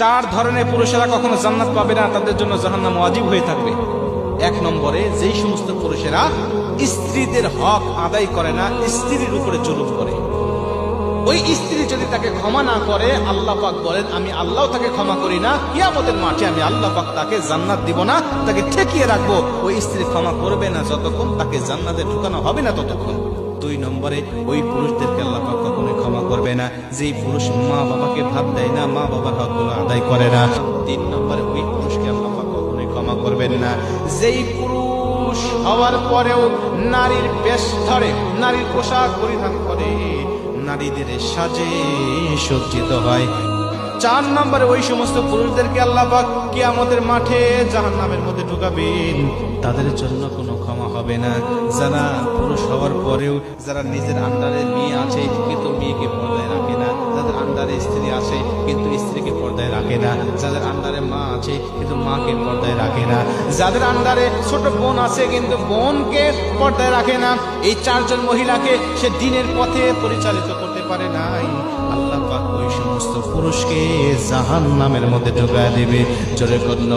চার ধরনের পুরুষেরা কখনো জান্নাত পাবে না, তাদের জন্য জাহান্নাম ওয়াজিব হয়ে থাকবে। এক নম্বরে, যেই সমস্ত পুরুষেরা স্ত্রীদের হক আদায় করে না, স্ত্রীর উপরে জুলুম করে। ওই স্ত্রী যদি তাকে ক্ষমা না করে, আল্লাহ পাক বলেন, আমি আল্লাহ তাকে ক্ষমা করি না, কিয়ামতের মাঠে আমি আল্লাহ পাক তাকে জান্নাত দিব না, তাকে ঠেকিয়ে রাখব। ওই স্ত্রী ক্ষমা করবে না যতক্ষণ তাকে জান্নাতে ঢুকানো হবে না ততক্ষণ। দুই নম্বরে, ওই পুরুষদেরকে আল্লাহ পাক কখনোই ক্ষমা করবে না। যেই পুরুষ মা বাবাকে ভাত দেয় না মা বাবার হকগুলো আদায় করে না। তিন নম্বরে ওই পুরুষকে আল্লাহ কখনোই ক্ষমা করবেন না। যেই পুরুষ হওয়ার পরেও নারীর বেশ ধরে, নারীর পোশাক পরিধান করে, নারীদের সাজে সজ্জিত হয়। চার নম্বরে ওই সমস্ত পুরুষদেরকে আল্লাহ কিয়ামতের মাঠে জাহান নামের মধ্যে ঢুকাবেন। তাদের জন্য কোনো ক্ষমা হবে না। যারা পুরুষ হওয়ার পরেও, যারা নিজের আন্ডারে মেয়ে আছে, কিন্তু মেয়েকে পর্দায় রাখে না কিন্তু স্ত্রীকে পর্দায় রাখে না। যাদের আন্ডারে মা আছে, কিন্তু মাকে পর্দায় রাখে না। যাদের আন্ডারে ছোট বোন আছে, কিন্তু বোনকে পর্দায় রাখে না। এই চারজন মহিলাকে সে দিনের পথে পরিচালিত করতে পারে নাই। আল্লাহ ওই সমস্ত পুরুষকে জাহান নামের মধ্যে ঢোকায় দেবে। জোরে কন্যা